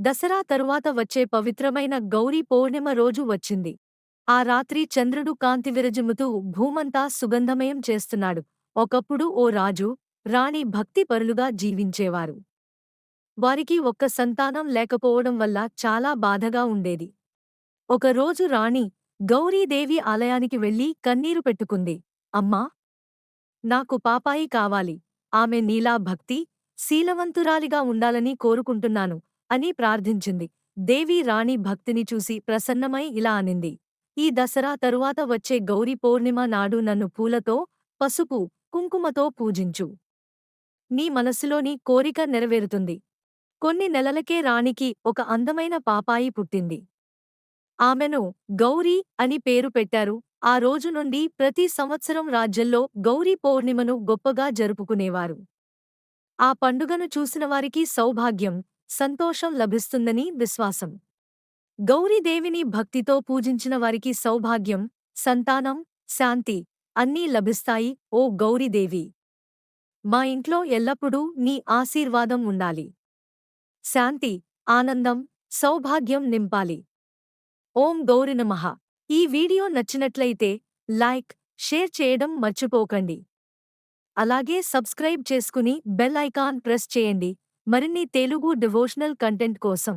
దసరా తరువాత వచ్చే పవిత్రమైన గౌరీ పౌర్ణిమ రోజు వచ్చింది. ఆ రాత్రి చంద్రుడు కాంతి విరజిముతూ భూమంతా సుగంధమయం చేస్తున్నాడు. ఒకప్పుడు ఓ రాజు రాణి భక్తిపరులుగా జీవించేవారు. వారికి ఒక్క సంతానం లేకపోవడం వల్ల చాలా బాధగా ఉండేది. ఒకరోజు రాణి గౌరీదేవి ఆలయానికి వెళ్ళి కన్నీరు పెట్టుకుంది. అమ్మా! నాకు పాపాయి కావాలి. ఆమె నీలా భక్తి శీలవంతురాలిగా ఉండాలని కోరుకుంటున్నాను. అని ప్రార్థించింది. దేవి రాణి భక్తిని చూసి ప్రసన్నమై ఇలా అనింది. ఈ దసరా తరువాత వచ్చే గౌరీ పౌర్ణిమ నాడు నన్ను పూలతో పసుపు కుంకుమతో పూజించు. నీ మనసులోని కోరిక నెరవేరుతుంది. కొన్ని నెలలకే రాణికి ఒక అందమైన పాపాయి పుట్టింది. ఆమెను గౌరీ అని పేరు పెట్టారు. ఆ రోజు నుండి ప్రతి సంవత్సరం రాజ్యంలో గౌరీ పౌర్ణిమను గొప్పగా జరుపుకునేవారు. ఆ పండుగను చూసినవారికి సౌభాగ్యం. సంతోషం లభిస్తుందని విశ్వాసం. గౌరీదేవిని భక్తితో పూజించిన వారికి సౌభాగ్యం సంతానం శాంతి అన్నీ లభిస్తాయి ఓ గౌరీదేవి మా ఇంట్లో ఎల్లప్పుడూ నీ ఆశీర్వాదం ఉండాలి. శాంతి ఆనందం సౌభాగ్యం నింపాలి. ఓం గౌరి నమః. ఈ వీడియో నచ్చినట్లయితే లైక్ షేర్ చేయడం మర్చిపోకండి. అలాగే సబ్స్క్రైబ్ చేసుకుని బెల్ ఐకాన్ ప్రెస్ చేయండి. మరిన్ని తెలుగు డివోషనల్ కంటెంట్ కోసం